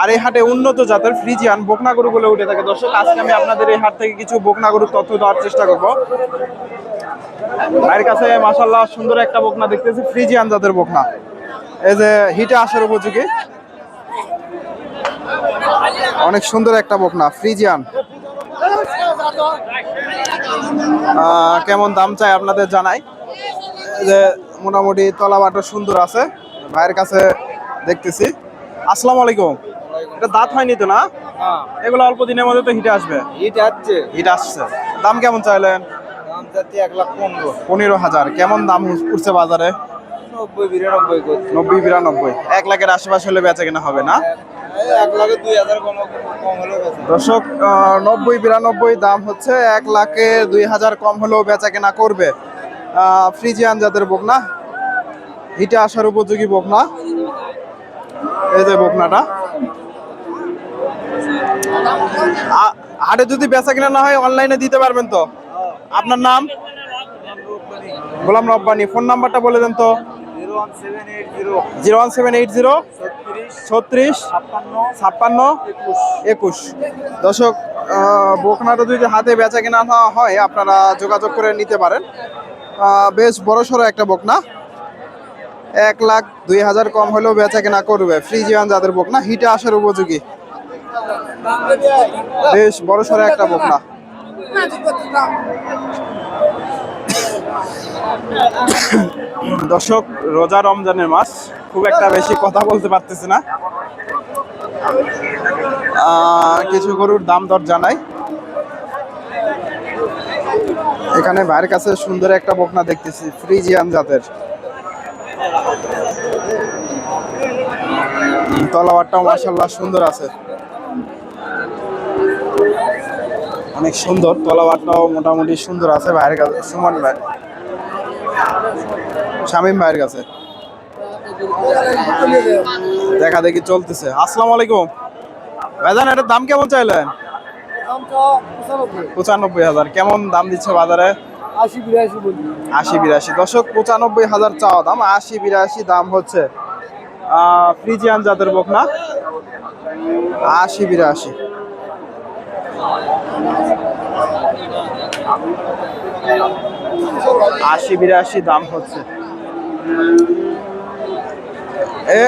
আর এই হাটে উন্নত জাতের ফ্রিজিয়ান বকনা গরুগুলো উঠে থাকে। দর্শক, আজকে আমি আপনাদের এই হাট থেকে কিছু বকনা গরুর তথ্য দেওয়ার চেষ্টা করব। ভাইয়ের কাছে মাসাল্লাহ সুন্দর একটা বকনা দেখতেছি, ফ্রিজিয়ান জাতের বকনা। এই যে হিটে আসার উপযোগী। অনেক সুন্দর একটা বকনা, ফ্রিজিয়ান। কেমন দাম চাই আপনাদের জানাই। যে মোটামুটি তলাবাটা সুন্দর আছে, ভাইয়ের কাছে দেখতেছি। আসসালামু আলাইকুম। এটা দাঁত হয়নি তো না? এগুলো অল্প দিনের মধ্যে তো হিটে আসবে। ইট আছে হিট আসছে। দাম কেমন চাইলেন? দাম এক লাখ পনেরো। পনেরো হাজার। কেমন দাম উঠছে বাজারে? নব্বই বিরানব্বই নব্বই বিরানব্বই। এক লাখের আশেপাশে হলে বেচা কেনা হবে না? দর্শক নব্বই বিরানব্বই দাম হচ্ছে এক লাখে দুই হাজার কম হলেও বেচা কেনা করবে। ফ্রিজিয়ান জাতের বকনা হিটে আসার উপযোগী বকনা এই যে বকনাটা। হাটে যদি বেচা কিনা না হয় অনলাইনে দিতে পারবেন তো? আপনার নাম? গোলাম রব্বানি। ফোন নাম্বারটা বলে দেন তো। Zero one seven eight zero. ছত্রিশ, ছাপ্পান্ন, একুশ। দর্শক বকনাটা যদি হাতে বেচা কেনা না হয়, আপনারা যোগাযোগ করে নিতে পারেন। বেশ বড় সড়ো একটা বকনা। এক লাখ দুই হাজার কম হলেও বেচা কেনা করবে। ফ্রিজিয়ান যাদের বকনা, হিটে আসার উপযোগী। বেশ বড় সড়ো একটা বকনা। দর্শক, রোজা রমজানের মাস, খুব একটা বেশি কথা বলতে পারতেছি না। কিছু গরুর দাম দর জানাই। এখানে ভাইয়ের কাছে সুন্দর একটা বকনা দেখতেছি ফ্রিজিয়ান জাতের তলাবারটাও মাসাল্লাহ সুন্দর আছে। অনেক সুন্দর তলাবারটাও মোটামুটি সুন্দর আছে ভাইয়ের কাছে সুমন ভাই। শামীম ভাইয়ের কাছে। দেখা দেখি চলতেছে। আসসালামু আলাইকুম। ভাইজান এটার দাম কেমন চাইলেন? পঁচানব্বই হাজার। কেমন দাম দিচ্ছে বাজারে? আশি বিরাশি বলি আশি বিরাশি। দশক পঁচানব্বই হাজার চাওয়া দাম আশি বিরাশি দাম হচ্ছে আহ, ফ্রিজিয়ান জাতের বকনা। আশি বিরাশি। আশি বিরাশি দাম হচ্ছে। এ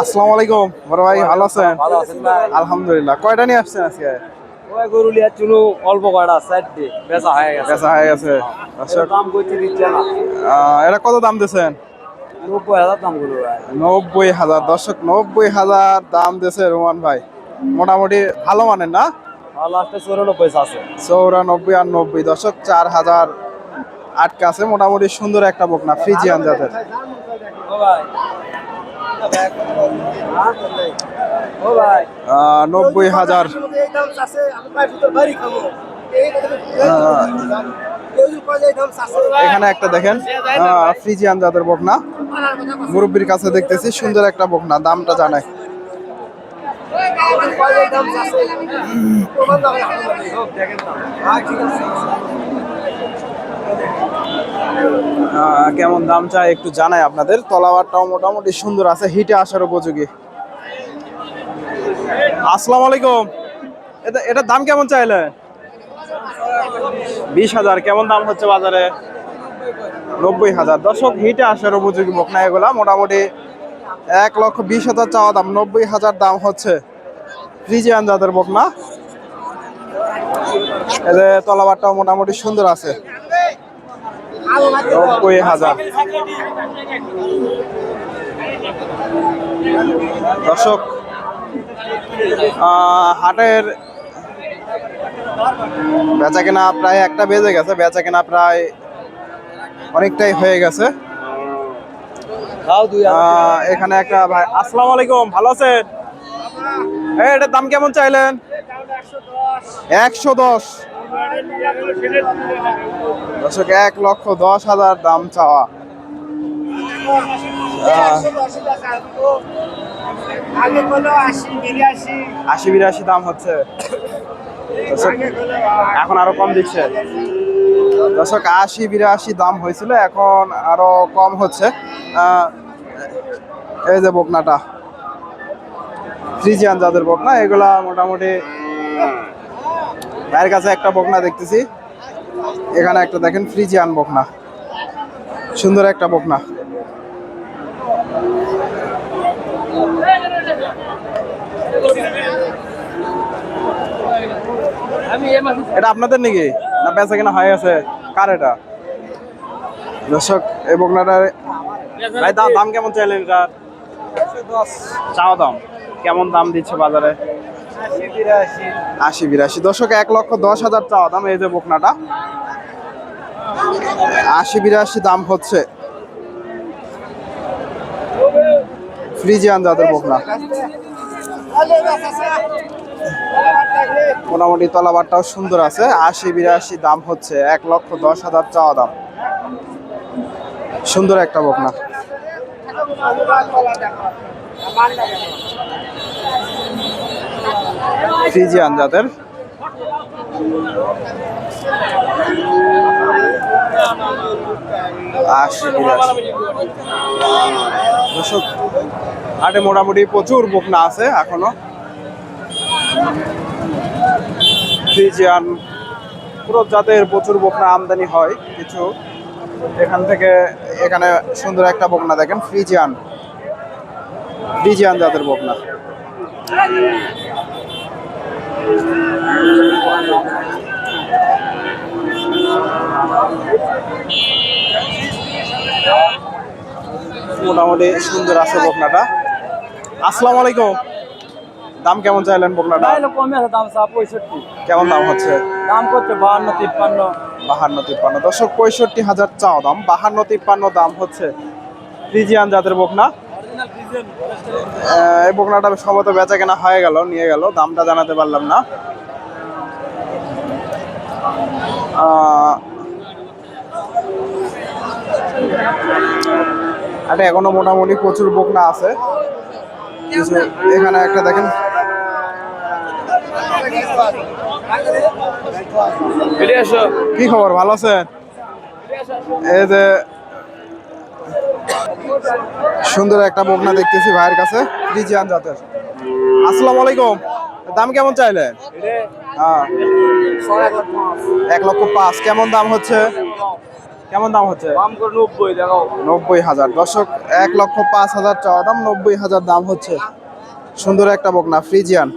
আসসালামু আলাইকুম। বড় ভাই ভালো আছেন? ভালো আছেন ভাই। আলহামদুলিল্লাহ। কয়টা নিয়ে আসছেন আজকে? ওই গরু লিয়া চুলো অল্প কয়টা চারটে বেচা হয়ে গেছে। বেচা হয়ে গেছে। আচ্ছা। দাম করতে দিচ্ছে না। এটা কত দাম দিয়েছেন? নব্বই হাজার দাম গরু নব্বই হাজার। দর্শক নব্বই হাজার দাম দিয়েছে রোমান ভাই। মোটামুটি ভালো মানের না? চৌরানব্বই আর নব্বই। দশক চার হাজার আটকা আছে। মোটামুটি সুন্দর একটা বকনা ফ্রিজিয়ান জাতের। নব্বই হাজার। এখানে একটা দেখেন আহ, ফ্রিজিয়ান জাতের বকনা। মুরব্বীর কাছে দেখতেছি সুন্দর একটা বকনা দামটা আহ, কেমন দাম চাই একটু জানাই আপনাদের। তলাবারটাও মোটামুটি সুন্দর আছে হিটে আসার উপযোগী। আসসালামু আলাইকুম। এটা, এটার দাম কেমন চাইলে? বিশ হাজার, কেমন দাম হচ্ছে বাজারে? নব্বই হাজার। দর্শক, হিটে আসার উপযোগী বকনা এগুলা। মোটামুটি এক লক্ষ বিশ হাজার চাওয়া দাম, নব্বই হাজার দাম হচ্ছে ফ্রিজিয়ান জাতের বকনা এদের তলাবারটাও মোটামুটি সুন্দর আছে। নব্বই হাজার। দর্শক হাটের বেচা কেনা প্রায় একটা বেজে গেছে বেচা কেনা প্রায় অনেকটাই হয়ে গেছে। এখানে একটা ভাই আসসালামু আলাইকুম ভালো আছেন? এই এটার দাম কেমন চাইলেন? একশো দশ। দর্শক এক লক্ষ দশ হাজার দাম চাওয়া। আশি বিরাশি। দাম হচ্ছে। এখন আরও কম দিচ্ছে। দর্শক আশি বিরাশি দাম হয়েছিল এখন আরও কম হচ্ছে। এই যে বকনাটা। ফ্রিজিয়ান যাদের বকনা এগুলা মোটামুটি ভাইয়ের কাছে একটা বকনা দেখতেছি। এখানে একটা দেখেন ফ্রিজিয়ান বকনা। সুন্দর একটা বকনা। এটা আপনাদের নাকি? না বেচা কেনা হয়ে গেছে? কার এটা? দর্শক, এই বকনাটার ভাই দাম দাম কেমন চাইলেন এটা চাওয়া দাম। কেমন দাম দিচ্ছে বাজারে? আশি বিরাশি। দর্শক, এক লক্ষ দশ হাজার চাওয়া দাম এই যে বকনাটা। আশি বিরাশি দাম হচ্ছে। ফ্রিজিয়ান যাদের বকনা মোটামুটি তলাবারটাও সুন্দর আছে। আশি বিরাশি দাম হচ্ছে, এক লক্ষ দশ হাজার চাওয়া দাম। সুন্দর একটা বকনা ফ্রিজিয়ান বিরাশি। দর্শক হাটে মোটামুটি প্রচুর বকনা আছে এখনও। ফ্রিজিয়ান, পুরো জাতের প্রচুর বকনা আমদানি হয় কিছু। এখান থেকে এখানে সুন্দর একটা বকনা দেখেন, ফ্রিজিয়ান। ফ্রিজিয়ান জাতের বকনা। মোটামুটি সুন্দর আছে বকনাটা। আসসালামু আলাইকুম। দাম কেমন চাইলেন বকনাটা? কমে আছে দাম চা পঁয়ষট্টি। কেমন দাম হচ্ছে? দাম করছে বাহান্ন তিপ্পান্ন। বাহান্ন তিপ্পান্ন। দর্শক পঁয়ষট্টি হাজার চাও দাম বাহান্ন তিপ্পান্ন দাম হচ্ছে ফ্রিজিয়ান জাতের বকনা। এই বকনাটা সম্ভবত বেচা কেনা হয়ে গেল নিয়ে গেল দামটা জানাতে পারলাম না। আরে এখনও মোটামুটি প্রচুর বকনা আছে। কিছু এখানে একটা দেখেন। কি খবর ভালো আছেন? এই যে সুন্দর একটা বকনা দেখতেছি ভাইয়ের কাছে রিজিয়ান জাতের। আসসালামু আলাইকুম। দাম কেমন চাইলেন? হ্যাঁ। এক লক্ষ পাঁচ। কেমন দাম হচ্ছে? কেমন দাম হচ্ছে? দাম করে নব্বই দেখো নব্বই হাজার। দর্শক এক লক্ষ পাঁচ হাজার চাওয়া দাম নব্বই হাজার দাম হচ্ছে। সুন্দর একটা বকনা ফ্রিজিয়ান।